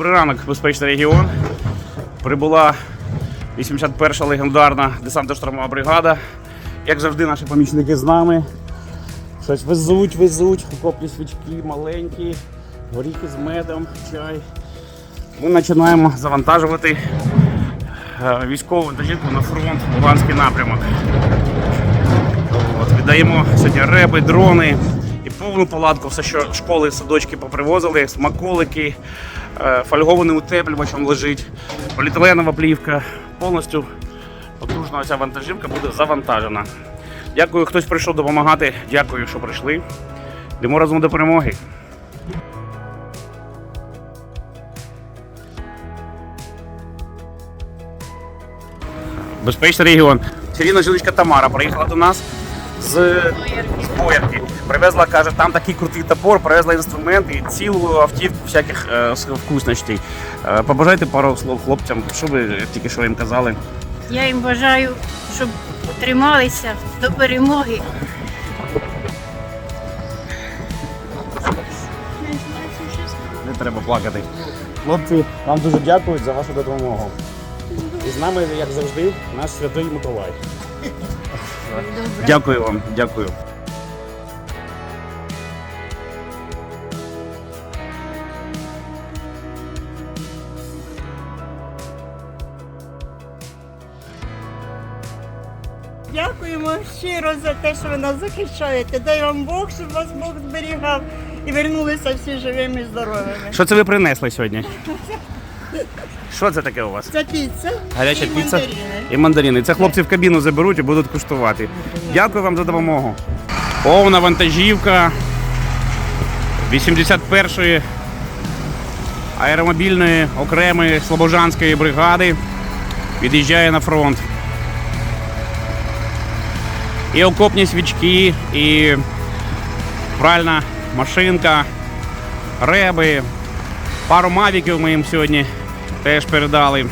Добрий ранок, безпечний регіон. Прибула 81-ша легендарна десантно-штурмова бригада. Як завжди, наші помічники з нами. Щось везуть, везуть, окопні свічки маленькі, горіхи з медом, чай. Ми починаємо завантажувати е, військову вантажівку на фронт Луганський напрямок. От, віддаємо сьогодні реби, дрони і повну палатку, все, що школи, садочки попривозили, смаколики, фольгований утеплювачем лежить, поліетиленова плівка. Повністю потужна ця вантажівка буде завантажена. Дякую, хтось прийшов допомагати. Дякую, що прийшли. Йдемо разом до перемоги. Безпечний регіон. Сирійна жіночка Тамара приїхала до нас з, з Боярки. Привезла, каже, там такий крутий топор, привезла інструменти і цілу автівку всяких е, вкусностей. Е, побажайте пару слов хлопцям, що ви тільки що їм казали. Я їм бажаю, щоб трималися до перемоги. Не треба плакати. Хлопці, вам дуже дякують за вашу допомогу. І з нами, як завжди, наш святий Миколай. Дякую вам, дякую. Дякуємо щиро за те, що ви нас захищаєте. Дай вам Бог, щоб вас Бог зберігав і вернулися всі живими і здоровими. Що це ви принесли сьогодні? Що це таке у вас? Це піца. Гаряча і піца мандарини. і мандарини. Це хлопці в кабіну заберуть і будуть куштувати. Дякую вам за допомогу. Повна вантажівка 81-ї аеромобільної окремої Слобожанської бригади від'їжджає на фронт. І окопні свічки, і пральна машинка, реби, пару мавіків ми їм сьогодні теж передали.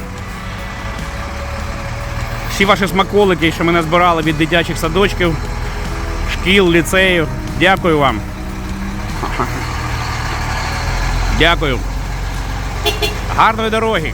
Всі ваші смаколики, що ми назбирали від дитячих садочків, шкіл, ліцеїв. Дякую вам. Дякую. Гарної дороги.